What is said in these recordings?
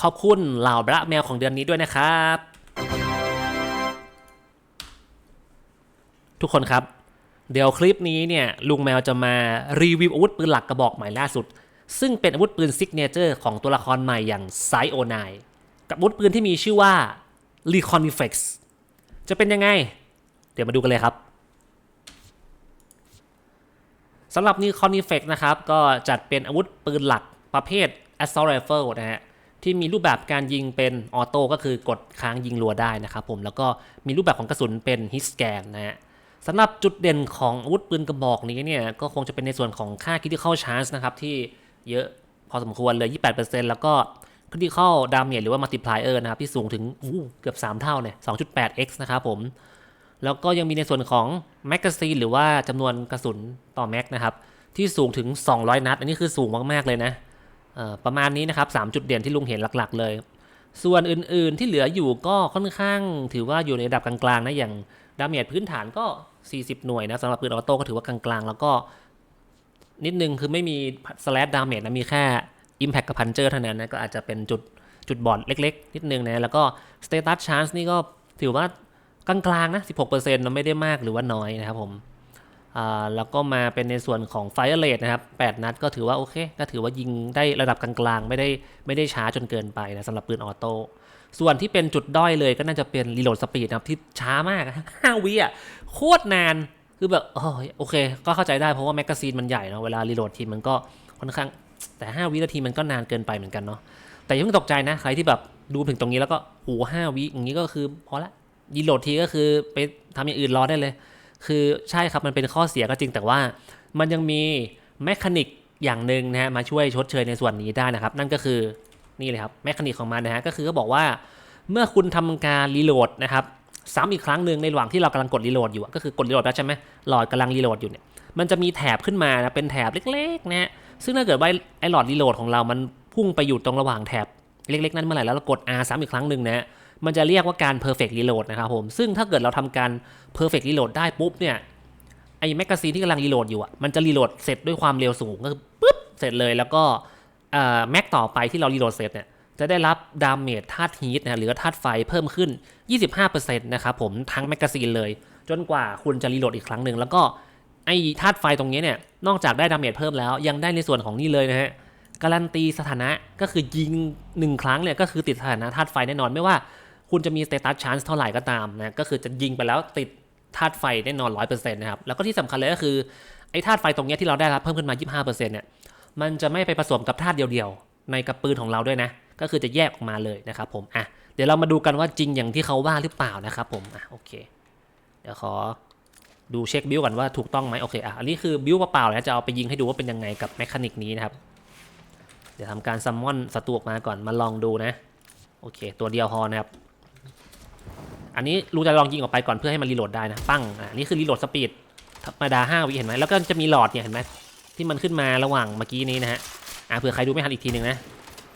ขอบคุณเหล่าบระแมวของเดือนนี้ด้วยนะครับ ทุกคนครับ เดี๋ยวคลิปนี้เนี่ยลุงแมวจะมารีวิวอาวุธปืนหลักกระบอกใหม่ล่าสุด ซึ่งเป็นอาวุธปืนซิกเนเจอร์ของตัวละครใหม่อย่างไซโอนายกับอาวุธปืนที่มีชื่อว่า r e c o n i f e x จะเป็นยังไง เดี๋ยวมาดูกันเลยครับสำหรับ n i c o n i f e x นะครับ ก็จัดเป็นอาวุธปืนหลักประเภท Assault Rifle นะฮะ ที่มีรูปแบบการยิงเป็นออโต้ก็คือกดค้างยิงรัวได้นะครับผมแล้วก็มีรูปแบบของกระสุนเป็นฮิสแกนนะฮะสำหรับจุดเด่นของอาวุธปืนกระบอกนี้เนี่ยก็คงจะเป็นในส่วนของค่า critical chance นะครับที่เยอะพอสมควรเลย 28%แล้วก็ critical damage หรือว่า multiplier นะครับที่สูงถึงเกือบ 3 เท่าเนี่ย 2.8x นะครับผม แล้วก็ยังมีในส่วนของแมกกาซีนหรือว่าจำนวนกระสุนต่อแม็กนะครับ ที่สูงถึง 200 นัด อันนี้คือสูงมาก ๆ เลยนะ ประมาณนี้นะครับ3จุดเด่นที่ลุงเห็นหลักๆ เลย ส่วนอื่นๆที่เหลืออยู่ก็ค่อนข้างถือว่าอยู่ในระดับกลางๆนะอย่างดาเมจพื้นฐานก็ 40 หน่วยนะสำหรับปืนออโต้ก็ถือว่ากลางๆ แล้วก็นิดนึงคือไม่มีสแลดดาเมจนะมีแค่ Impact กับ Puncher เท่านั้นนะก็อาจจะเป็นจุดจุดบอดเล็กๆ นิดนึงนะแล้วก็ Status Chance นี่ก็ถือว่ากลางๆนะ 16%เราไม่ได้มากหรือว่าน้อยนะครับผม แล้วก็มาเป็นในส่วนของ Fire Rate นะครับ 8 นัดก็ถือว่าโอเค ก็ถือว่ายิงได้ระดับกลางๆ ไม่ได้ไม่ได้ช้าจนเกินไปนะสำหรับปืนออโต้ ส่วนที่เป็นจุดด้อยเลยก็น่าจะเป็นรีโหลดสปีดนะครับที่ช้ามาก 5 วิอะโคตรนาน คือแบบโอโอเค ก็เข้าใจได้เพราะว่าแมกกาซีนมันใหญ่เนาะเวลารีโหลดทีมันก็ค่อนข้างแต่ 5 วินาทีมันก็นานเกินไปเหมือนกันเนาะ แต่ย่าเพิ่งตกใจนะใครที่แบบดูถึงตรงนี้แล้วก็โหห้าวิอย่างนี้ก็คือพอละรีโหลดทีก็คือไปทำอย่างอื่นรอได้เลย คือใช่ครับมันเป็นข้อเสียก็จริงแต่ว่ามันยังมีแมคานิกอย่างหนึ่งนะฮะมาช่วยชดเชยในส่วนนี้ได้นะครับ นั่นก็คือนี่เลยครับแมคานิกของมันนะฮะก็คือก็บอกว่าเมื่อคุณทำการรีโหลดนะครับซ้ำอีกครั้งหนึ่งในระหว่างที่เรากำลังกดรีโหลดอยู่ก็คือกดรีโหลดแล้วใช่ไหมหลอดกำลังรีโหลดอยู่เนี่ยมันจะมีแถบขึ้นมานะเป็นแถบเล็กๆนะฮะซึ่งถ้าเกิดว่าไอ้หลอดรีโหลดของเรามันพุ่งไปอยู่ตรงระหว่างแถบเล็กๆ นั้นเมื่อไหร่แล้วเรากด R ซ้ำอีกครั้งหนึ่งนะฮะ มันจะเรียกว่าการ perfect reload นะครับผม ซึ่งถ้าเกิดเราทำการ perfect reload ได้ปุ๊บเนี่ย ไอ้แมกกาซีนที่กำลังรีโหลดอยู่อะ มันจะรีโหลดเสร็จด้วยความเร็วสูงก็คือปุ๊บ เสร็จเลย แล้วก็แม็กต่อไปที่เรารีโหลดเสร็จเนี่ย จะได้รับดาเมจธาตุฮีทนะหรือธาตุไฟเพิ่มขึ้น 25%นะครับผม ทั้งแมกกาซีนเลย จนกว่าคุณจะรีโหลดอีกครั้งหนึ่ง แล้วก็ไอ้ธาตุไฟตรงนี้เนี่ย นอกจากได้ดาเมจเพิ่มแล้ว ยังได้ในส่วนของนี่เลยนะฮะการันตีสถานะก็คือยิงหนึ่งครั้งเนี่ยก็คือติดสถานะธาตุไฟแน่นอนไม่ว่า คุณจะมี status chance เท่าไหร่ก็ตามนะก็คือจะยิงไปแล้วติดธาตุไฟแน่นอน100%นะครับแล้วก็ที่สำคัญเลยก็คือไอ้ธาตุไฟตรงเนี้ยที่เราได้รับเพิ่มขึ้นมา 25%เนี่ยมันจะไม่ไปผสมกับธาตุเดียวๆ ในกระปืนของเราด้วยนะ ก็คือจะแยกออกมาเลยนะครับผมอะเดี๋ยวเรามาดูกันว่าจริงอย่างที่เขาว่าหรือเปล่านะครับผมอะโอเค เดี๋ยวขอดูเช็คบิลก่อนว่าถูกต้องไหมโอเคอะอันนี้คือบิลเปล่าๆนะจะเอาไปยิงให้ดูว่าเป็นยังไงกับแมคานิกนี้นะครับเดี๋ยวทำการซัมมอนศัตรูออกมาก่อนมาลองดูนะโอเค ตัวเดียวพอนะครับ อันนี้ลุงจะลองยิงออกไปก่อนเพื่อให้มันรีโหลดได้นะปั้งอ่านี่คือรีโหลดสปีดธรรมดา5วิเห็นไหมแล้วก็จะมีหลอดเนี่ยเห็นไหมที่มันขึ้นมาระหว่างเมื่อกี้นี้นะฮะอ่าเผื่อใครดูไม่ทันอีกทีหนึ่งนะ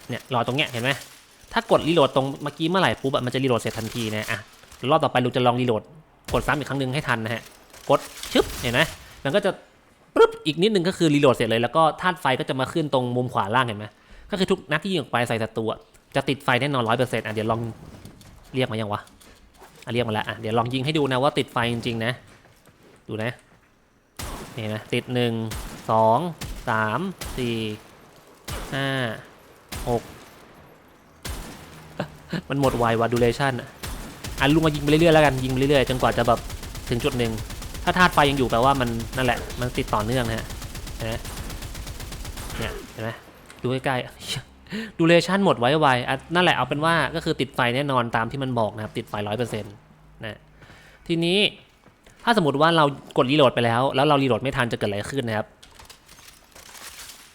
เนี่ยหลอดตรงเนี้ยเห็นไหมถ้ากดรีโหลดตรงเมื่อกี้เมื่อไหร่ปุ๊บมันจะรีโหลดเสร็จทันทีนะอะรอบต่อไปลุงจะลองรีโหลดกดซ้ำอีกครั้งหนึ่งให้ทันนะฮะกดชึบเห็นไหมมันก็จะปึ๊บอีกนิดนึงก็คือรีโหลดเสร็จเลยแล้วก็ธาตุไฟก็จะมาขึ้นตรงมุมขวาล่างเห็นไหมก็คือทุกนัดที่ยิงออกไปใส่ศัตรูจะติดไฟแน่นอนร้อยเปอร์เซ็นต์อะเดี๋ยวลองเรียกมายังวะ อะเรียกมาแล้วอะเดี๋ยวลองยิงให้ดูนะว่าติดไฟจริงๆนะ ดูนะนี่นะติดหนึ่งสองสามสี่ห้าหกมันหมดไววะดูเลชั่นอะอะลุงมายิงไปเรื่อยๆแล้วกันยิงไปเรื่อยๆจนกว่าจะแบบถึงจุดหนึ่งถ้าธาตุไฟยังอยู่แปลว่ามันนั่นแหละมันติดต่อเนื่องนะฮะนไหมเนี่ยเห็นไหมดูใกล้ๆ ดูเลชั่นหมดไว้ไวนั่นแหละเอาเป็นว่าก็คือติดไฟแน่นอนตามที่มันบอกนะครับ ติดไฟร้อยเปอร์เซ็นต์นะทีนี้ถ้าสมมติว่าเรากดรีโหลดไปแล้ว แล้วเรารีโหลดไม่ทันจะเกิดอะไรขึ้นนะครับ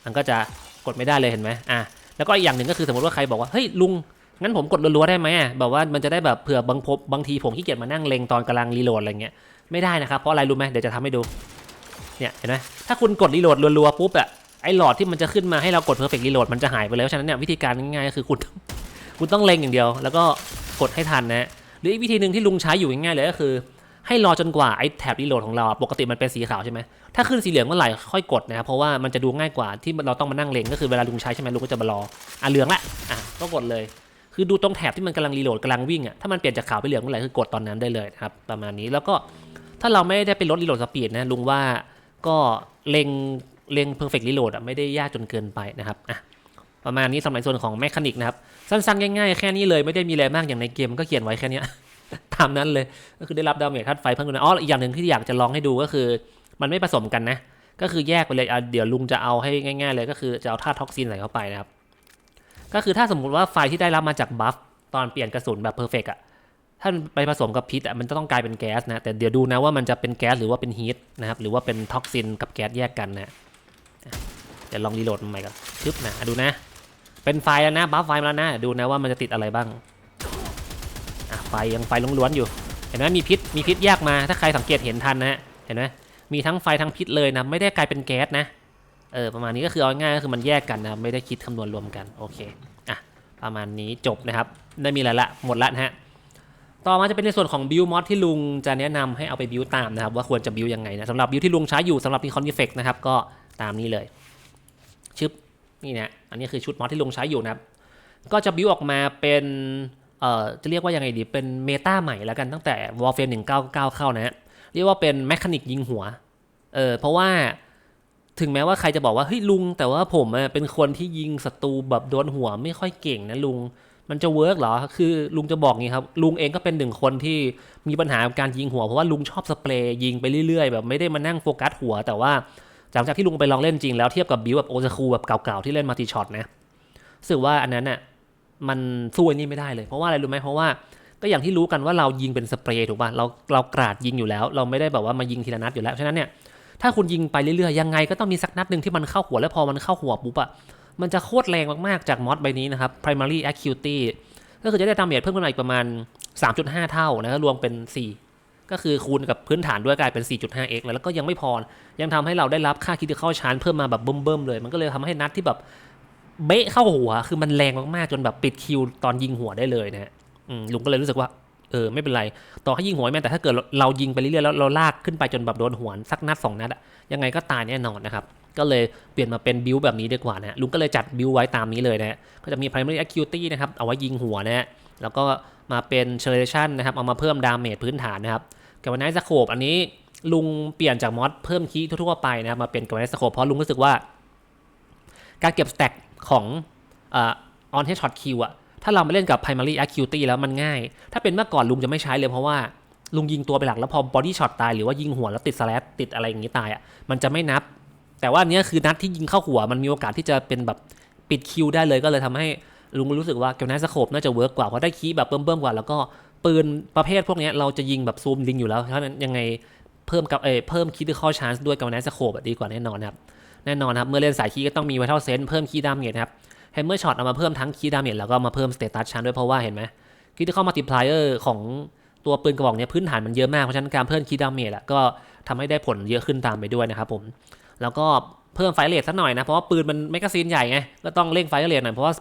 มันก็จะกดไม่ได้เลยเห็นไหมอะแล้วก็อีกอย่างหนึ่งก็คือสมมติว่าใครบอกว่าเฮ้ยลุงงั้นผมกดรัวๆได้ไหมอะแบบว่ามันจะได้แบบเผื่อบางพบบางทีผมขี้เกียจมานั่งเลงตอนกำลังรีโหลดอะไรเงี้ยไม่ได้นะครับเพราะอะไรรู้ไหมเดี๋ยวจะทำให้ดูเนี่ยเห็นไหมถ้าคุณกดรีโหลดรัวๆปุ๊บอะ อ้หลอดที่มันจะขึ้นมาให้เรากด perfect reload มันจะหายไปแล้วฉะนั้นเนี่ยวิธีการง่ายๆก็คือคุณคุณต้องเล็งอย่างเดียว แล้วก็กดให้ทันนะหรืออีกวิธีหนึ่งที่ลุงใช้อยู่ง่ายๆเลยก็คือ ให้รอจนกว่าไอ้แท็บรีโหลดของเราปกติมันเป็นสีขาวใช่ไหมถ้าขึ้นสีเหลืองเมื่อไหร่ค่อยกดนะครับเพราะว่ามันจะดูง่ายกว่าที่เราต้องมานั่งเล็งก็คือเวลาลุงใช้ใช่ไหมลุงก็จะมารออะเหลืองละอะก็กดเลยคือดูตรงแถบที่มันกำลังรีโหลดกำลังวิ่งอะถ้ามันเปลี่ยนจากขาวไปเหลืองเมื่อไหร่คือกดตอนนั้นได้เลยนะครับประมาณนี้แล้วก็ถ้าเราไม่ได้ไปลดรีโหลดสปีดนะลุงว่าก็เล็ง เล็งเพอร์เฟกต์รีโหลดอะไม่ได้ยากจนเกินไปนะครับอะประมาณนี้สำหรับส่วนของแมคานิกนะครับ สั้นๆ ง่ายๆ แค่นี้เลยไม่ได้มีอะไรมากอย่างในเกมก็เขียนไว้แค่นี้ตามนั้นเลยก็คือได้รับดาเมจธาตุไฟเพิ่มขึ้นอ๋ออีกอย่างหนึ่งที่อยากจะลองให้ดูก็คือ มันไม่ผสมกันนะ ก็คือแยกไปเลยอะเดี๋ยวลุงจะเอาให้ง่าย ๆ เลยก็คือจะเอาธาตุท็อกซินใส่เข้าไปนะครับ ก็คือถ้าสมมุติว่าไฟที่ได้รับมาจากบัฟตอนเปลี่ยนกระสุนแบบเพอร์เฟกอะถ้ามันไปผสมกับพิษอะมันจะต้องกลายเป็นแก๊สนะแต่เดี๋ยวดูนะว่ามันจะเป็นแก๊สหรือว่าเป็นฮีทนะครับหรือว่าเป็นท็อกซินกับแก๊สแยกกันนะ เดี๋ยวลองรีโหลดมันใหม่ก่อนชึบนะดูนะ เป็นไฟแล้วนะบัฟไฟมาแล้วนะดูนะว่ามันจะติดอะไรบ้างอะไฟยังไฟล้วนๆอยู่ เห็นไหมมีพิษมีพิษแยกมาถ้าใครสังเกตเห็นทันนะฮะเห็นไหมมีทั้งไฟทั้งพิษเลยนะไม่ได้กลายเป็นแก๊สนะเออประมาณนี้ก็คือเอาง่ายก็คือมันแยกกันนะไม่ได้คิดคำนวณรวมกันโอเคอะประมาณนี้จบนะครับไม่มีอะไรละหมดละนะฮะต่อมาจะเป็นในส่วนของบิวมอดที่ลุงจะแนะนำให้เอาไปบิวตามนะครับว่าควรจะบิวยังไงนะสำหรับบิวที่ลุงใช้อยู่สำหรับ Nikon Effect นะครับก็ตามนี้เลย ชึบนี่นะอันนี้คือชุดมอดที่ลุงใช้อยู่นะครับ ก็จะบิวออกมาเป็นเอ่อจะเรียกว่ายังไงดีเป็นเมตาใหม่แล้วกันตั้งแต่ Warframe 199 เข้านะฮะเรียกว่าเป็นแมคานิกยิงหัวเออเพราะว่าถึงแม้ว่าใครจะบอกว่าเฮ้ยลุง แต่ว่าผมเป็นคนที่ยิงศัตรูแบบโดนหัวไม่ค่อยเก่งนะลุงมันจะเวิร์กเหรอ คือลุงจะบอกงี้ครับ ลุงเองก็เป็นหนึ่งคนที่มีปัญหาการยิงหัว เพราะว่าลุงชอบสเปรย์ยิงไปเรื่อยๆ แบบไม่ได้มานั่งโฟกัสหัว แต่ว่า หลังจากที่ลุงไปลองเล่นจริงแล้วเทียบกับบิวแบบโอซาคูแบบเก่าๆที่เล่นมาติช็อตนะรู้สึกว่าอันนั้นน่ะมันสู้อันนี้ไม่ได้เลย เพราะว่าอะไรรู้ไหมเพราะว่าก็อย่างที่รู้กันว่าเรายิงเป็นสเปรย์ถูกป่ะเราเรากราดยิงอยู่แล้ว เราไม่ได้แบบว่ามายิงทีละนัดอยู่แล้วฉะนั้นเนี่ยถ้าคุณยิงไปเรื่อยๆยังไงก็ต้องมีสักนัดหนึ่งที่มันเข้าหัวแล้วพอมันเข้าหัวปุ๊บอะมันจะโคตรแรงมากๆจากมอดใบนี้นะครับ primary acuity ก็คือจะได้ดาเมจเพิ่มขึ้นมาอีกประมาณ 3.5 เท่านะรวมเป็น 4 ก็คือคูณกับพื้นฐานด้วยกลายเป็น 4.5x แล้วแล้วก็ยังไม่พอ ยังทำให้เราได้รับค่าคิดเข้าชานเพิ่มมาแบบเบิ่มๆเลย มันก็เลยทำให้นัดที่แบบเบะเข้าหัว คือมันแรงมากๆ จนแบบปิดคิวตอนยิงหัวได้เลยนะฮะลุงก็เลยรู้สึกว่าเออไม่เป็นไร ต่อให้ยิงหัวแม่แต่ถ้าเกิดเรายิงไปเรื่อยๆแล้วเราลากขึ้นไปจนแบบโดนหัวสักนัดสองนัดอะยังไงก็ตายแน่นอนนะครับ ก็เลยเปลี่ยนมาเป็นบิวแบบนี้ดีกว่านะลุงก็เลยจัดบิวไว้ตามนี้เลยนะฮะก็จะมี primary acuity นะครับเอาไว้ยิงหัวนะฮะแล้วก็มาเป็น acceleration นะครับเอามาเพิ่มดาเมจพื้นฐานนะครับ กับวันไนสโคปอันนี้ลุงเปลี่ยนจากมอดเพิ่มคีทั่วๆไปนะครับมาเป็นกับวันไนสโคปเพราะลุงรู้สึกว่า การเก็บสแต็กของออ on headshot kill อะถ้าเรามาเล่นกับ primary acuity แล้วมันง่าย ถ้าเป็นเมื่อก่อนลุงจะไม่ใช้เลยเพราะว่าลุงยิงตัวไปหลักแล้วพอ body shot ตตายหรือว่ายิงหัวแล้วติด slash ติดอะไรอย่างนี้ตายอะมันจะไม่นับ แต่ว่าอันเนี้ยคือนัดที่ยิงเข้าหัวมันมีโอกาสที่จะเป็นแบบปิดคิวได้เลยก็เลยทำให้ลุงรู้สึกว่าเกมนัสโคปน่าจะเวิร์กกว่าเพราะได้คีแบบเบิ่มๆกว่าแล้วก็ ปืนประเภทพวกนี้เราจะยิงแบบซูมลิงอยู่แล้วเพราะฉะนั้นยังไงเพิ่มกับเอเพิ่มคีย์ที่เข้าชานส์ด้วยกับนัสโคปดีกว่าแน่นอนครับแน่นอนครับ เมื่อเล่นสายคีย์ก็ต้องมีไวท์เทลเซนเพิ่มคีย์ดามเมจครับแฮมเมอร์ช็อตเอามาเพิ่มทั้งคีย์ดามเมจแล้วก็มาเพิ่มสเตตัสชั้นด้วยเพราะว่าเห็นไหมคีย์ที่เข้ามัลติพลายเออร์ของตัวปืนกระบอกเนี้ยพื้นฐานมันเยอะมากเพราะฉะนั้นการเพิ่มคีย์ดามเมจอะก็ทำให้ได้ผลเยอะขึ้นตามไปด้วยนะครับผมแล้วก็เพิ่มไฟเรทสักหน่อยนะเพราะว่าปืนมันแมกกาซีนใหญ่ไงก็ต้องเร่งไฟเรทหน่อยเพราะว่า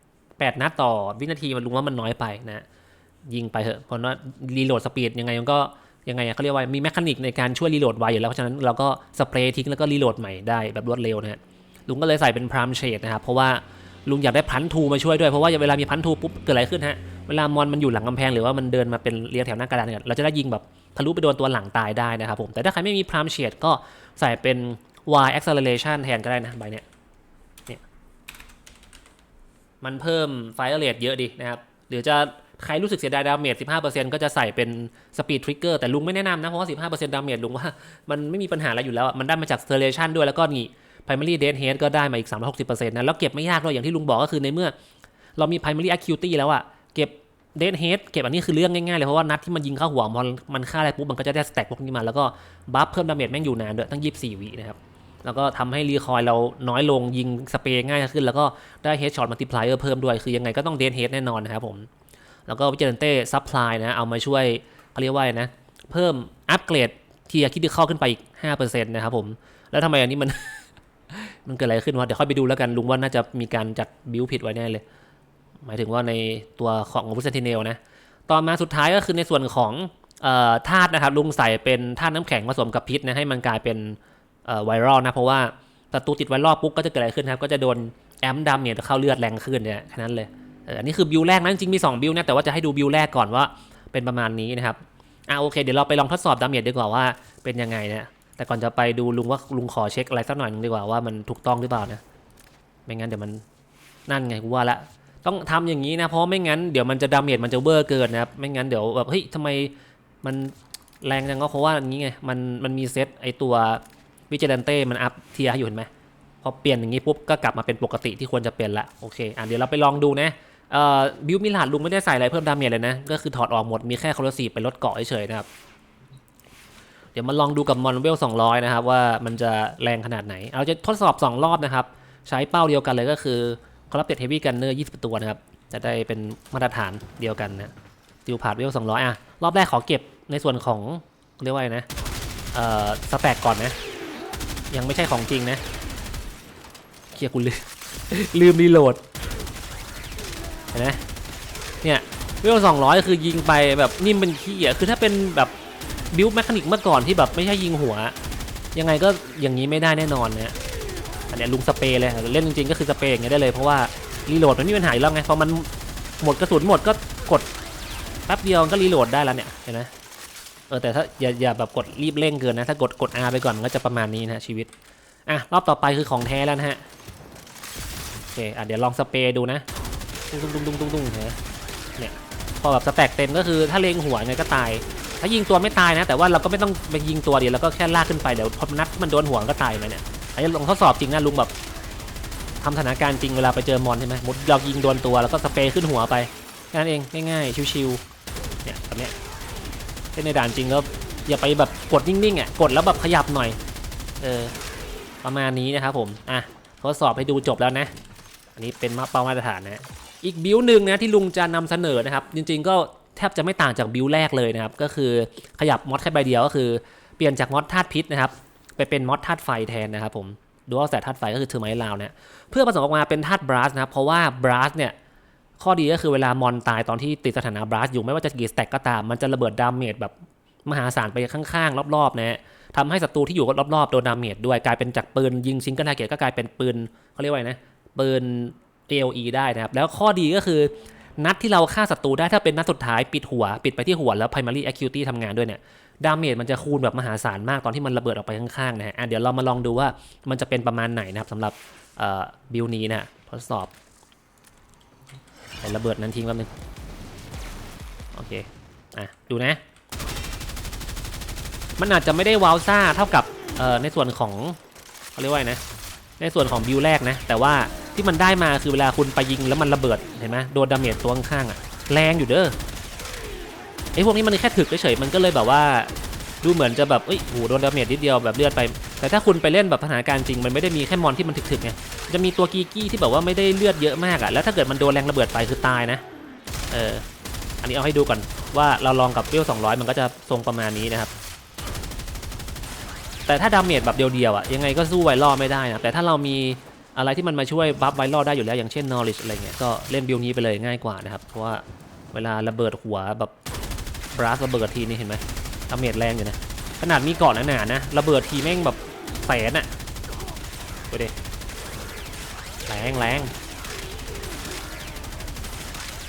8 8นัดต่อวินาทีมันลุงว่ามันน้อยไปนะ ยิงไปเถอะเพราะว่ารีโหลดสปีดยังไงมันก็ยังไงอะเขาเรียกว่ามีแมคานิกในการช่วยรีโหลดไวอยู่แล้วเพราะฉะนั้นเราก็สเปรย์ทิ้งแล้วก็รีโหลดใหม่ได้แบบรวดเร็วนะฮะลุงก็เลยใส่เป็นพรามเชดนะครับเพราะว่าลุงอยากได้พันทูมาช่วยด้วยเพราะว่าเวลามีพันทูปุ๊บเกิดอะไรขึ้นฮะเวลามอนมันอยู่หลังกำแพงหรือว่ามันเดินมาเป็นเรียงแถวหน้ากระดานเนี่ยเราจะได้ยิงแบบทะลุไปโดนตัวหลังตายได้นะครับผมแต่ถ้าใครไม่มีพรามเชดก็ใส่เป็น Y acceleration แทนก็ได้นะใบเนี้ยเนี่ยมันเพิ่มไฟเรทเยอะดีนะครับหรือจะ ใครรู้สึกเสียดายดาเมจ 15%ก็จะใส่เป็นสปีดทริกเกอร์แต่ลุงไม่แนะนำนะ เพราะว่า 15%ดาเมจลุงว่ามันไม่มีปัญหาอะไรอยู่แล้วอะมันได้มาจาก acceleration ด้วยแล้วก็นี่ primary dead head ก็ได้มาอีก 360%นะ แล้วเก็บไม่ยากด้วยอย่างที่ลุงบอกก็คือในเมื่อ เรามี primary acuity แล้วอะเก็บ dead head เก็บอันนี้คือเรื่องง่ายๆเลยเพราะว่านัดที่มันยิงเข้าหัวพอมันฆ่าอะไรปุ๊บมันก็จะได้สแต็กพวกนี้มาแล้วก็บัฟเพิ่มดาเมจแม่งอยู่นานด้วยตั้ง 24 วินะครับแล้วก็ทำให้รีคอยเราน้อยลงยิงสเปรย์ง่ายขึ้น แล้วก็ได้ headshot multiplier เพิ่มด้วย คือยังไงก็ต้อง dead head แน่นอนนะครับผม แล้วก็วิจารเต้ซัพพลายนะ เอามาช่วยเขาเรียกว่านะ เพิ่มอัปเกรดทีคิดเข้าขึ้นไปอีก5%นะครับผม แล้วทำไมอันนี้มัน มันเกิดอะไรขึ้นวะ เดี๋ยวค่อยไปดูแล้วกัน ลุงว่าน่าจะมีการจัดบิวผิดไว้แน่เลย หมายถึงว่าในตัวของวุ้นเซนติเนลนะ ต่อมาสุดท้ายก็คือในส่วนของธาตุนะครับ ลุงใส่เป็นธาตุน้ำแข็งผสมกับพิษนะให้มันกลายเป็นไวรัลนะ เพราะว่าศัตรูติดไวรัลปุ๊บก็จะเกิดอะไรขึ้นครับ ก็จะโดนแอมดามเนี่ยเข้าเลือดแรงขึ้นเนี่ยแค่นั้นเลย อันนี้คือบิวแรกนะจริงมี 2 บิวนะแต่ว่าจะให้ดูบิวแรกก่อนว่าเป็นประมาณนี้นะครับอะโอเคเดี๋ยวเราไปลองทดสอบดาเมจดีกว่าว่าเป็นยังไงนะแต่ก่อนจะไปดูลุงว่าลุงขอเช็คอะไรสักหน่อยนึงดีกว่าว่ามันถูกต้องหรือเปล่านะไม่งั้นเดี๋ยวมันนั่นไงกูว่าละต้องทำอย่างนี้นะเพราะไม่งั้นเดี๋ยวมันจะดาเมจมันจะเวอร์เกินนะครับไม่งั้นเดี๋ยวแบบเฮ้ยทำไมมันแรงจังก็เพราะว่าอย่างนี้ไงมันมันมีเซตไอตัววิจ a ร n เต้มันอัพเทียอยู่เห็นไหมพอเปลี่ยนอย่างนี้ปุ๊บก็กลับมาเป็นปกติที่ควรจะเป็นละโอเคอะเดี๋ยวเราไปลองดูนะ เอ่อบิวมิลาดลุงไม่ได้ใส่อะไรเพิ่มดาเมจเลยนะ ก็คือถอดออกหมดมีแค่คอร์ซีไปลดเกาะเฉยๆนะครับ เดี๋ยวมาลองดูกับมอนเวล200 นะครับ ว่ามันจะแรงขนาดไหน เราจะทดสอบ 2 รอบนะครับ ใช้เป้าเดียวกันเลยก็คือคอร์เต็ดเฮฟวี่กันเนอร์20 ตัวนะครับ จะได้เป็นมาตรฐานเดียวกันนะดิวผ่านเวล200 อะ รอบแรกขอเก็บในส่วนของเรียกว่าไงนะ เอ่อสแต็กก่อนนะ ยังไม่ใช่ของจริงนะ เคลียร์กูลืมลืมรีโหลด เห็นไหมเนี่ยเวลสองร้อยคือยิงไปแบบนิ่มเป็นขี้อะคือถ้าเป็นแบบบิวแมคานิกเมื่อก่อนที่แบบไม่ใช่ยิงหัว ยังไงก็อย่างนี้ไม่ได้แน่นอนนะอันเนี้ยลุงสเปรย์เลยเล่นจริงๆก็คือสเปรย์อย่างเงี้ยได้เลยเพราะว่ารีโหลดมันไม่มีปัญหาอยู่แล้วไงพอมันหมดกระสุนหมดก็กดแป๊บเดียวก็รีโหลดได้แล้วเนี่ยเห็นไหมเออแต่ถ้าอย่าอย่าแบบกดรีบเร่งเกินนะถ้ากดกด R ไปก่อนมันก็จะประมาณนี้นะฮะชีวิตอะรอบต่อไปคือของแท้แล้วนะฮะโอเคอะเดี๋ยวลองสเปรย์ดูนะ ตุ้งตุ้งตุ้งตุ้งตุ้งตุ้งเนี่ยเนี่ยพอแบบสแต็กเต็มก็คือถ้าเล็งหัวไงก็ตาย ถ้ายิงตัวไม่ตายนะ แต่ว่าเราก็ไม่ต้องไปยิงตัวเดียวเราก็แค่ลากขึ้นไปเดี๋ยวพอนัดมันโดนหัวก็ตายไหมเนี่ยอันนี้ลองทดสอบจริงนะลุงแบบทำสถานการณ์จริงเวลาไปเจอมอนใช่ไหมมุดเรายิงโดนตัวแล้วก็สเปรย์ขึ้นหัวไปแค่นั้นเองง่ายๆชิวๆเนี่ยแบบเนี้ยเล่นในด่านจริงก็อย่าไปแบบกดนิ่งๆอะกดแล้วแบบขยับหน่อยเออประมาณนี้นะครับผมอะทดสอบให้ดูจบแล้วนะ อันนี้เป็นมาเป้ามาตรฐานนะ อีกบิวหนึ่งนะที่ลุงจะนำเสนอนะครับ จริง ๆ ก็แทบจะไม่ต่างจากบิวแรกเลยนะครับ ก็คือขยับมอดแค่ใบเดียวก็คือเปลี่ยนจากมอดธาตุพิษนะครับ ไปเป็นมอดธาตุไฟแทนนะครับผมดูว่าแต่ธาตุไฟก็คือเทอร์ไมลาวเนี่ยเพื่อผสมออกมาเป็นธาตุบรัสนะครับเพราะว่าบรัสเนี่ยข้อดีก็คือเวลามอนตายตอนที่ติดสถานะบรัสอยู่ไม่ว่าจะกี่สแต็กก็ตาม มันจะระเบิดดาเมจแบบมหาศาลไปข้างๆ รอบๆนะฮะทำให้ศัตรูที่อยู่รอบๆโดนดาเมจด้วยกลายเป็นจากปืนยิงซิงเกิลทาเกตก็กลายเป็นปืนเขาเรียกว่าไงนะปืน AOE ได้นะครับ แล้วข้อดีก็คือนัดที่เราฆ่าศัตรูได้ถ้าเป็นนัดสุดท้ายปิดหัว ปิดไปที่หัวแล้ว primary acuity ทำงานด้วยเนี่ยดาเมจมันจะคูณแบบมหาศาลมากตอนที่มันระเบิดออกไปข้างๆนะฮะเดี๋ยวเรามาลองดูว่ามันจะเป็นประมาณไหนนะครับสำหรับบิลนี้นะทดสอบใส่ระเบิดนั้นทิ้งแป๊บนึงโอเคอะดูนะ มันอาจจะไม่ได้ว้าวซ่าเท่ากับในส่วนของเขาเรียกว่าไงนะในส่วนของบิวแรกนะ แต่ว่า ที่มันได้มาคือเวลาคุณไปยิงแล้วมันระเบิดเห็นไหมโดนดาเมจตัวข้างๆอะแรงอยู่เด้อไอ้พวกนี้มันแค่ถึกเฉยๆมันก็เลยแบบว่าดูเหมือนจะแบบเอ้ยโหโดนดาเมจนิดเดียวแบบเลือดไป แต่ถ้าคุณไปเล่นแบบสถานการณ์จริง มันไม่ได้มีแค่มอนที่มันถึกๆไงจะมีตัวกีกี้ที่แบบว่าไม่ได้เลือดเยอะมากอะแล้วถ้าเกิดมันโดนแรงระเบิดไปคือตายนะเอออันนี้เอาให้ดูก่อนว่าเราลองกับเวล200 มันก็จะทรงประมาณนี้นะครับ แต่ถ้าดาเมจแบบเดียวๆอะยังไงก็สู้ไวรัลไม่ได้นะแต่ถ้าเรามี อะไรที่มันมาช่วยบัฟไวรัลได้อยู่แล้วอย่างเช่น knowledge อะไรเงี้ยก็เล่นบิลนี้ไปเลยง่ายกว่านะครับ เพราะว่าเวลาระเบิดหัวแบบบรัสระเบิดทีนี่เห็นไหมดาเมจแรงอยู่นะ ขนาดมีเกาะหนาๆนะ ระเบิดทีแม่งแบบแสนอะดูดิแรงแรง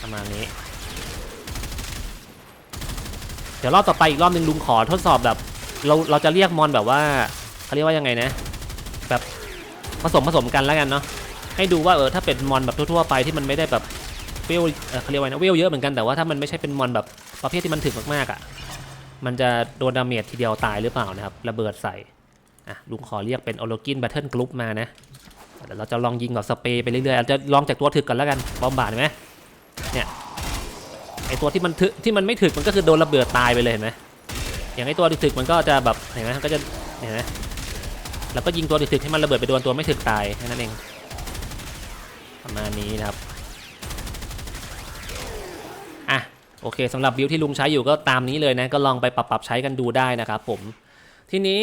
ประมาณนี้ เดี๋ยวรอบต่อไปอีกรอบหนึ่งลุงขอทดสอบแบบ เราเราจะเรียกมอนแบบว่าเขาเรียกว่ายังไงนะ ผสมผสมกันแล้วกันเนาะให้ดูว่าเออถ้าเป็นมอนแบบทั่วๆไปที่มันไม่ได้แบบเวลเออเขาเรียกว่านะเวลเยอะเหมือนกันแต่ว่าถ้ามันไม่ใช่เป็นมอนแบบประเภทที่มันถึกมากๆอะมันจะโดนดาเมจทีเดียวตายหรือเปล่านะครับระเบิดใส่อะลุงขอเรียกเป็นโอโลกินแบทเทิลกรุ๊ปมานะเดี๋ยวเราจะลองยิงกับสเปรย์ไปเรื่อยๆอาจะลองจากตัวถึกก่อนแล้วกันบอมบาดไหมเนี่ยไอตัวที่มันถึกที่มันไม่ถึกมันก็คือโดนระเบิดตายไปเลยเห็นไหมอย่างไอตัวถึกมันก็จะแบบเห็นไหมก็จะเห็นไหม แล้วก็ยิงตัวถึกๆให้มันระเบิดไปโดนตัวไม่ถึกตายแค่นั้นเองประมาณนี้นะครับอะโอเคสำหรับบิวที่ลุงใช้อยู่ก็ตามนี้เลยนะก็ลองไปปรับปรับใช้กันดูได้นะครับผมทีนี้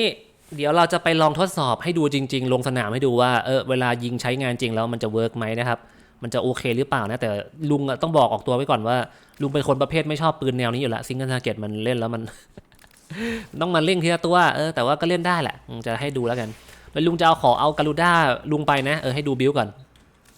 เดี๋ยวเราจะไปลองทดสอบให้ดูจริง ๆ ลงสนามให้ดูว่าเออเวลายิงใช้งานจริงแล้วมันจะเวิร์กไหมนะครับมันจะโอเคหรือเปล่านะแต่ลุงต้องบอกออกตัวไว้ก่อนว่า ลุงเป็นคนประเภทไม่ชอบปืนแนวนี้อยู่ละซิงเกิลทาร์เก็ตมันเล่นแล้วมัน ต้องมาเล่งทีละตัวเออแต่ว่าก็เล่นได้แหละจะให้ดูแล้วกันแล้วลุงจะเอาขอเอาการูด้าลุงไปนะเออให้ดูบิวก่อน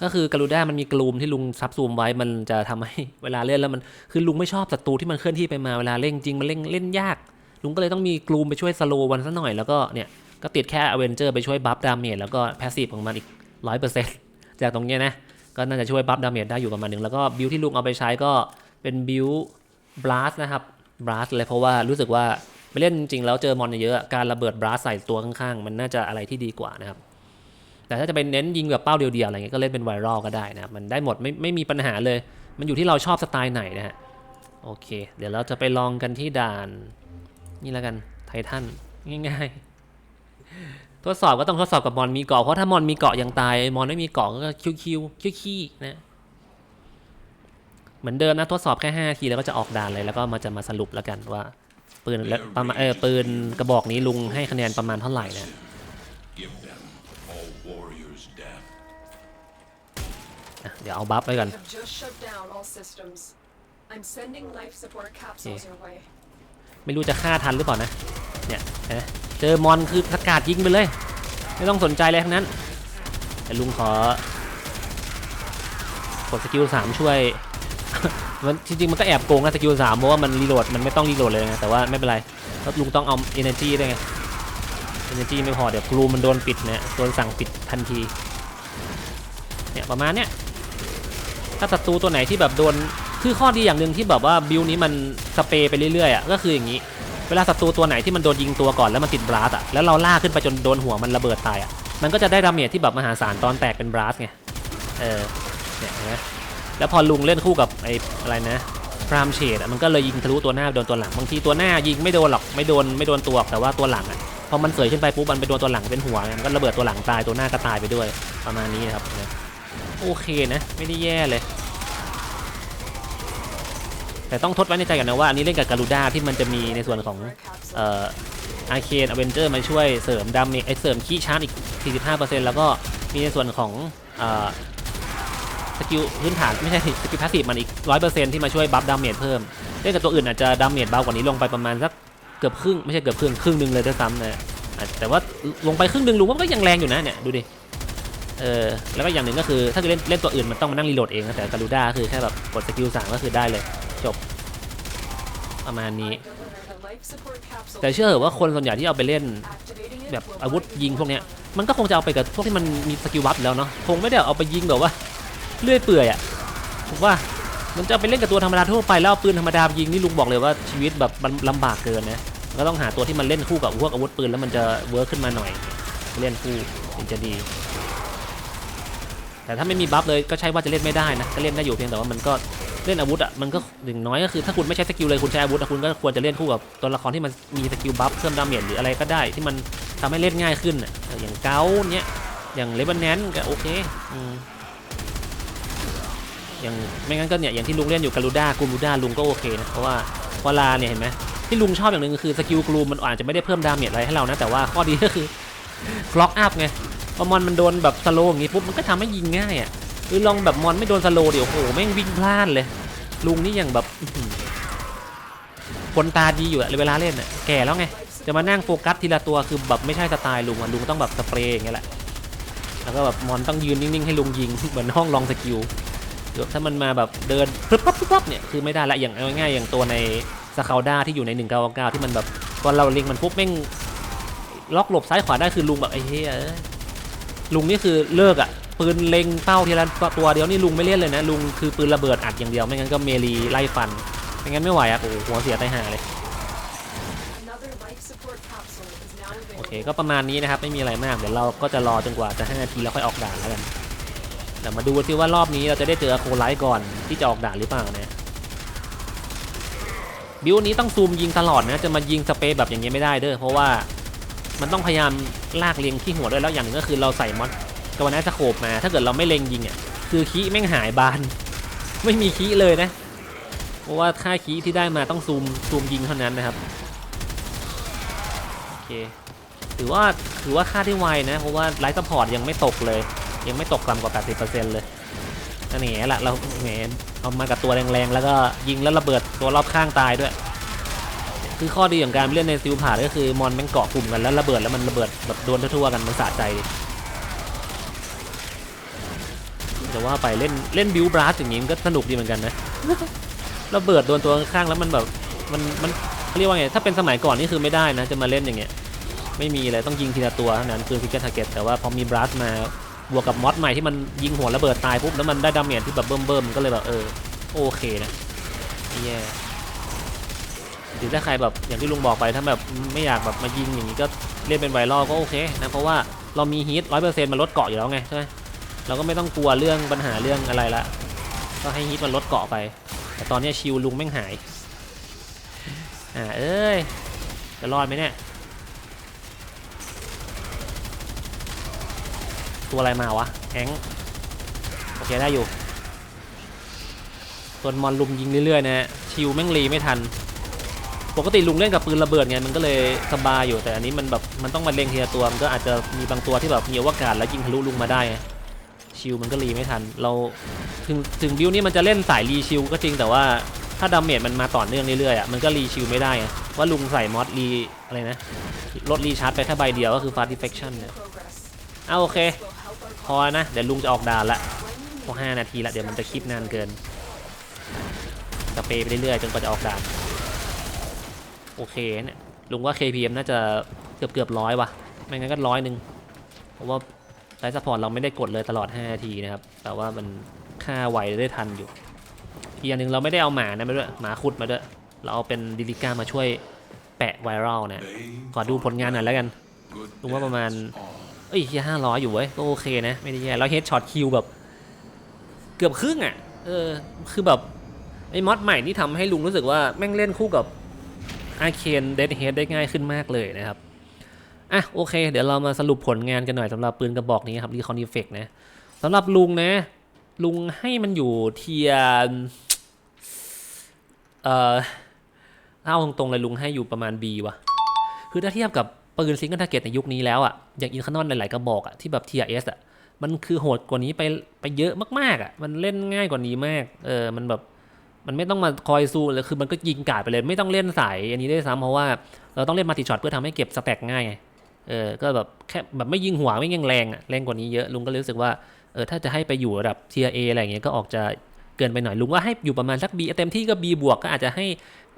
ก็คือกาลูด้ามันมีกลูมที่ลุงซับซูมไว้มันจะทำให้เวลาเล่นแล้วมันคือลุงไม่ชอบศัตรูที่มันเคลื่อนที่ไปมาเวลาเล่นจริงมันเล่นเล่นยาก ลุงก็เลยต้องมีกลูมไปช่วยสโลว์วันซะหน่อยแล้วก็เนี่ยก็ติดแค่อเวนเจอร์ไปช่วยบัฟดาเมจแล้วก็แพสซีฟของมันอีกร้อยเปอร์เซ็นต์จากตรงนี้นะก็น่าจะช่วยบัฟดาเมจได้อยู่ประมาณหนึ่งแล้วก็บิลที่ลุงเอาไปใช้ก็เป็นบิลบลัสนะครับบลัสเลยเพราะว่ารู้สึกว่า ไปเล่นจริงๆแล้วเจอมอนเยอะๆการระเบิดบลัสใส่ตัวข้างๆ มันน่าจะอะไรที่ดีกว่านะครับ แต่ถ้าจะเป็นเน้นยิงแบบเป้าเดียวๆอะไรเงี้ยก็เล่นเป็นไวรัลก็ได้นะครับมันได้หมดไม่ไม่มีปัญหาเลย มันอยู่ที่เราชอบสไตล์ไหนนะฮะโอเค เดี๋ยวเราจะไปลองกันที่ด่าน นี่แล้วกันไททันง่ายๆ ทดสอบก็ต้องทดสอบกับมอนมีเกาะเพราะถ้ามอนมีเกาะยังตายมอนไม่มีเกาะก็คิวคิวคิวขี้นะเหมือนเดิมนะทดสอบแค่5ทีแล้วก็จะออกด่านเลยแล้วก็มาจะมาสรุปแล้วกันว่า ปืนและประมาณเออปืนกระบอกนี้ลุงให้คะแนนประมาณเท่าไหร่นะ Give them all warriors death. อะเดี๋ยวเอาบัฟไว้ก่อน We have just shut down all systems. I'm sending life support capsules your way. ไม่รู้จะฆ่าทันหรือเปล่านะ เนี่ยเห็นไหมเจอมอนคือสกัดยิงไปเลย ไม่ต้องสนใจอะไรทั้งนั้น แต่ลุงขอกดสกิลสามช่วย มันจริงๆมันก็แอบโกงนะสกิลสามเพราะว่ามันรีโหลดมันไม่ต้องรีโหลดเลยนะแต่ว่าไม่เป็นไรเพราะลุงต้องเอา energy ด้วยไง energy ไม่พอเดี๋ยวครูมันโดนปิดเนี่ยโดนสั่งปิดทันทีเนี่ยประมาณเนี้ยถ้าศัตรูตัวไหนที่แบบโดนคือข้อดีอย่างหนึ่งที่แบบว่าบิลนี้มันสเปรย์ไปเรื่อยๆอะก็คืออย่างนี้ เวลาศัตรูตัวไหนที่มันโดนยิงตัวก่อนแล้วมันติดบลัสอะแล้วเราล่าขึ้นไปจนโดนหัวมันระเบิดตายอะมันก็จะได้ดาเมจที่แบบมหาศาลตอนแตกเป็นบลัสไงเออเนี่ยนไหม แล้วพอลุงเล่นคู่กับไอ้อะไรนะพรามเชดมันก็เลยยิงทะลุตัวหน้าโดนตัวหลังบางทีตัวหน้ายิงไม่โดนหรอกไม่โดนไม่โดนตัวแต่ว่าตัวหลังอะพอมันเสยขึ้นไปปุ๊บมันไปโดนตัวหลังเป็นหัวมันก็ระเบิดตัวหลังตายตัวหน้าก็ตายไปด้วยประมาณนี้นะครับโอเคนะไม่ได้แย่เลย แต่ต้องทดไว้ในใจกันนะว่าอันนี้เล่นกับการูด้าที่มันจะมีในส่วนของเอ่ออาร์เคนอเวนเจอร์มาช่วยเสริมดาเมจไอเสริมคีย์ชาร์จอีก 45%แล้วก็มีในส่วนของเอ่อ สกิลพื้นฐานไม่ใช่สกิลพาสซีฟมันอีก100%ที่มาช่วยบัฟดาเมจเพิ่มเล่นกับตัวอื่นอาจจะดาเมจเบากว่านี้ลงไปประมาณสักเกือบครึ่งไม่ใช่เกือบครึ่งครึ่งนึงเลยด้วยซ้ำนะแต่ว่าลงไปครึ่งนึงลุงว่ามันก็ยังแรงอยู่นะเนี่ยดูดิเออแล้วก็อย่างหนึ่งก็คือถ้าจะเล่นเล่นตัวอื่นมันต้องมานั่งรีโหลดเองนะแต่การูด้าคือแค่แบบกดสกิลสามก็คือได้เลยจบประมาณนี้ แต่เชื่อเหอะว่าคนส่วนใหญ่ที่เอาไปเล่นแบบอาวุธยิงพวกเนี้ยมันก็คงจะเอาไปกับพวกที่มันมีสกิลวับแล้วเนาะคงไม่ได้เอาไปยิงแบบว่า เลื่อยเปื่อยอะผมว่ามันจะไปเล่นกับตัวธรรมดาทั่วไปแล้วเอาปืนธรรมดายิงนี่ลุงบอกเลยว่าชีวิตแบบมันลำบากเกินนะก็ต้องหาตัวที่มันเล่นคู่กับพวกอาวุธปืนแล้วมันจะเวิร์คขึ้นมาหน่อย เล่นคู่ถึงจะดี แต่ถ้าไม่มีบัฟเลยก็ใช่ว่าจะเล่นไม่ได้นะก็เล่นได้อยู่เพียงแต่ว่ามันก็เล่นอาวุธอะมันก็อย่งน้อยก็คือถ้าคุณไม่ใช้สกิลเลยคุณใช้อาวุธคุณก็ควรจะเล่นคู่กับตัวละครที่มันมีสกิลบัฟเพิ่มดาเมจหรืออะไรก็ได้ ที่มันทำให้เล่นง่ายขึ้นอะอย่างเกาเนี้ยอย่างเลเวนแนนก็โอเคอืม อย่างไม่งั้นก็เนี่ยอย่างที่ลุงเล่นอยู่กับลูด้ากูลูด้าลุงก็โอเคนะเพราะว่าเวลาเนี่ยเห็นไหมที่ลุงชอบอย่างหนึ่งคือสกิลกลูมมันอาจจะไม่ได้เพิ่มดาเมจอะไรให้เรานะแต่ว่าข้อดีก็คือกล็อกอัพไงพอมอนมันโดนแบบสโลว์อย่างงี้ปุ๊บมันก็ทำให้ยิงง่ายอะหรือลองแบบมอนไม่โดนสโลว์เดี๋ยวโอ้โหแม่งวิ่งพลาดเลย ลุงนี่อย่างแบบคนตาดีอยู่อะเวลาเล่นอะแก่แล้วไงจะมานั่งโฟกัสทีละตัวคือแบบไม่ใช่สไตล์ลุงอะลุงต้องแบบสเปรย์อย่างเงี้ยแหละแล้วก็แบบมอนต้องยืนนิ่งๆให้ลุงยิงเหมือนห้องลองสกิล ยวถ้ามันมาแบบเดินปึ๊บปั๊บปึ๊บปั๊บเนี่ยคือไม่ได้ละอย่างง่ายๆอย่างตัวในสคาด้าที่อยู่ใน 199 ที่มันแบบตอนเราเล็งมันปุ๊บแม่งล็อกหลบซ้ายขวาได้คือลุงแบบไอ้เฮ้ยลุงนี่คือเลิกอะปืนเล็งเป้าทีละตัวเดียวนี่ลุงไม่เล่นเลยนะลุงคือปืนระเบิดอัดอย่างเดียวไม่งั้นก็เมลีไล่ฟันไม่งั้นไม่ไหวอะโอ้หัวเสียตายห่าเลยโอเคก็ประมาณนี้นะครับไม่มีอะไรมากเดี๋ยวเราก็จะรอจนกว่าจะ5นาทีแล้วค่อยออกด่านแล้วกัน เดี๋ยวมาดูซิว่ารอบนี้เราจะได้เจอโคไลท์ก่อนที่จะออกด่านหรือเปล่านี่ยบิวนี้ต้องซูมยิงตลอดนะจะมายิงสเปรย์แบบอย่างเงี้ยไม่ได้เด้อเพราะว่ามันต้องพยายามลากเลียงที่หัวด้วยแล้วอย่างหนึ่งก็คือเราใส่มอสกวันแอสโคปมา ถ้าเกิดเราไม่เล็งยิงอะคือคีแม่งหายบาน ไม่มีคีเลยนะ เพราะว่าค่าคีที่ได้มาต้องซูมซูมยิงเท่านั้นนะครับโอเคถือว่าถือว่าค่าที่ไวนะเพราะว่าไลท์ซัพพอร์ตยังไม่ตกเลย ยังไม่ตกต่ำกว่า 80%เลยนั่นแหละเราแหมเอามากับตัวแรงๆ แล้วก็ยิงแล้วระเบิดตัวรอบข้างตายด้วย คือข้อดีของการเล่นในซิลผ่าก็คือมอนแม่งเกาะกลุ่มกันแล้วระเบิดแล้วมันระเบิดแบบโดนทั่วๆกันมันสะใจดิแต่ว่าไปเล่นเล่นบิวบลัสอย่างนี้มันก็สนุกดีเหมือนกันนะระเบิดโดนตัวข้างแล้วมันแบบมันมันเรียกว่าไงถ้าเป็นสมัยก่อนนี่คือไม่ได้นะจะมาเล่นอย่างเงี้ยไม่มีเลยต้องยิงทีละตัวเท่านั้นคือฟิกเกอร์ทาร์เก็ตแต่ว่าพอมีบลัสมา บวกกับมอสใหม่ที่มันยิงหัวระเบิดตายปุ๊บแล้วมันได้ดาเมจที่แบบเบิ่มๆมันก็เลยแบบเออโอเคนะไม่ย่หรือถ้าใครแบบอย่างที่ลุงบอกไปถ้าแบบไม่อยากแบบมายิงอย่างนี้ก็เล่นเป็นไวรัลก็โอเคนะเพราะว่าเรามีฮีทร้อยเปอร์เซ็นต์มันลดเกาะอยู่แล้วไงใช่ไหมเราก็ไม่ต้องกลัวเรื่องปัญหาเรื่องอะไรละก็ให้ฮีทมันลดเกาะไป แต่ตอนนี้ชิวลุงแม่งหายอ่าเอ้ยจะรอดไหมเนี่ย ตัวอะไรมาวะแองโอเคได้อยู่ส่วนมอนลุมยิงเรื่อยๆนะฮะชิวแม่งรีไม่ทัน ปกติลุงเล่นกับปืนระเบิดไงมันก็เลยสบายอยู่แต่อันนี้มันแบบมันต้องมาเล็งทีละตัวมันก็อาจจะมีบางตัวที่แบบมีอวกาศแล้วยิงทะลุลุงมาได้ชิวมันก็รีไม่ทัน เราถึงถึงบิวนี่มันจะเล่นสายรีชิวก็จริงแต่ว่าถ้าดาเมจมันมาต่อเนื่องเรื่อยๆอะมันก็รีชิลไม่ได้ว่าลุงใส่มอสรีอะไรนะลดรีชาร์จไปแค่ใบเดียวก็คือฟาสติเฟคชั่นเนี่ยเอาโอเค พอนะ เดี๋ยวลุงจะออกด่านละ when พอห้านาทีละเดี๋ยวมันจะคลิปนานเกินสเปรย์ไปเรื่อยๆจนกว่าจะออกด่าน โอเคเนี่ยลุงว่า KPM น่าจะเกือบเกือบร้อยว่ะ ไม่งั้นก็ร้อยหนึ่งเพราะว่าไลฟ์สปอร์ตเราไม่ได้กดเลยตลอด 5 นาทีนะครับ แต่ว่ามันค่าไวได้ทันอยู่ อีกอย่างหนึ่งเราไม่ได้เอาหมานะมาด้วย หมาขุดมาด้วย เราเอาเป็นดิลิก้ามาช่วยแปะไวรัลนะ Bathe ขอดูผลงานหน่อยแล้วกัน good ลุงว่าประมาณ days on. เอ้ยห้าร้อยอยู่เว้ยก็โอเคนะ ไม่ได้แย่แล้วเฮดช็อตคิวแบบ เกือบครึ่งอะ เออ คือแบบ ไอ้มอดใหม่ที่ทำให้ลุงรู้สึกว่า แม่งเล่นคู่กับอาเคนเดดเฮดได้ง่ายขึ้นมากเลยนะครับ อะ โอเค เดี๋ยวเรามาสรุปผลงานกันหน่อยสำหรับปืนกระบอกนี้ครับรีคอนดิเฟกนะสำหรับลุงนะ ลุงให้มันอยู่เทียร์เอ่อเอาตรงๆเลยลุงให้อยู่ประมาณ B ว่ะคือถ้าเทียบกับ ปืนซิงเกิลทาร์เก็ตในยุคนี้แล้วอะอย่างอินคานอนหลาย ๆ กระบอกอะที่แบบเทียร์เอสอะมันคือโหดกว่านี้ไปไปเยอะมากๆอะมันเล่นง่ายกว่านี้มากเออมันแบบมันไม่ต้องมาคอยสู้เลยคือมันก็ยิงกาดไปเลยไม่ต้องเล่นสายอันนี้ได้วยซ้ำเพราะว่าเราต้องเล่นมัลติช็อตเพื่อทำให้เก็บสแต็กง่ายเออก็แบบแค่แบบไม่ยิงหัวไม่ยิงแรงอะแรงกว่านี้เยอะลุงก็รู้สึกว่าเออถ้าจะให้ไปอยู่ระดับเทียเออะไรอย่างเงี้ยก็ออกจะเกินไปหน่อยลุงว่าให้อยู่ประมาณสัก B เต็มที่ก็ B บวกก็อาจจะให้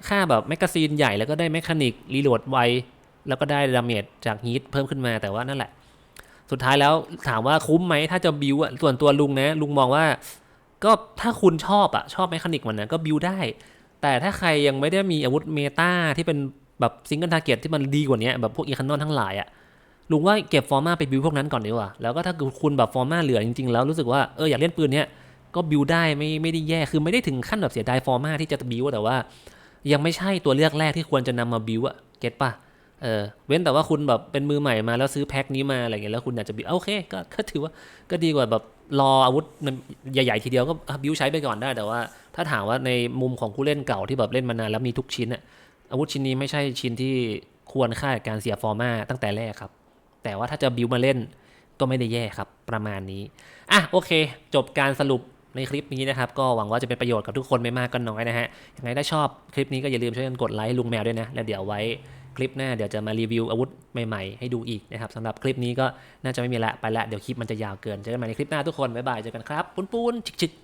ค่าแบบแมกกาซีนใหญ่แล้วก็ได้แมคานิกรีโหลดไว แล้วก็ได้ดาเมจจากฮีทเพิ่มขึ้นมาแต่ว่านั่นแหละ สุดท้ายแล้วถามว่าคุ้มไหมถ้าจะบิวอะส่วนตัวลุงนะ ลุงมองว่า ก็ถ้าคุณชอบอะชอบแมคานิกมันนะก็บิวได้ แต่ถ้าใครยังไม่ได้มีอาวุธเมตาที่เป็นแบบซิงเกิลทาร์เก็ตที่มันดีกว่านี้แบบพวกอีคันนอนทั้งหลายอะลุงว่าเก็บฟอร์มาไปบิวพวกนั้นก่อนดีกว่า แล้วก็ถ้าคุณแบบฟอร์มาเหลือจริงๆ แล้วรู้สึกว่าเอออยากเล่นปืนเนี้ยก็บิวได้ไม่ไม่ได้แย่คือไม่ได้ถึงขั้นแบบเสียดายฟอร์มาที่จะบิวแต่ว่า ยังไม่ใช่ตัวเลือกแรกที่ควรจะนำมาบิวอะเก็ตปะ เออเว้นแต่ว่าคุณแบบเป็นมือใหม่มาแล้วซื้อแพ็คนี้มาอะไรเงี้ยแล้วคุณอยากจะบิวโอเคก็ก็ถือว่าก็ดีกว่าแบบรออาวุธใหญ่ๆทีเดียวก็บิวใช้ไปก่อนได้ แต่ว่าถ้าถามว่าในมุมของผู้เล่นเก่าที่แบบเล่นมานานแล้วมีทุกชิ้นอะอาวุธชิ้นนี้ไม่ใช่ชิ้นที่ควรค่ากับการเสียฟอร์มาตั้งแต่แรกครับ แต่ว่าถ้าจะบิวมาเล่นก็ไม่ได้แย่ครับประมาณนี้อะโอเค จบการสรุปในคลิปนี้นะครับ ก็หวังว่าจะเป็นประโยชน์กับทุกคนไม่มากก็น้อยนะฮะยังไงถ้าชอบคลิปนี้ก็อย่าลืมช่วยกันกดไลค์ลุงแมวด้วยนะ แล้วเดี๋ยวไว้ คลิปหน้าเดี๋ยวจะมารีวิวอาวุธใหม่ๆ ให้ดูอีกนะครับสำหรับคลิปนี้ก็น่าจะไม่มีละไปละเดี๋ยวคลิปมันจะยาวเกินเจอกันใหม่ในคลิปหน้าทุกคนบ๊ายบายเจอกันครับปุ้นๆชิกๆ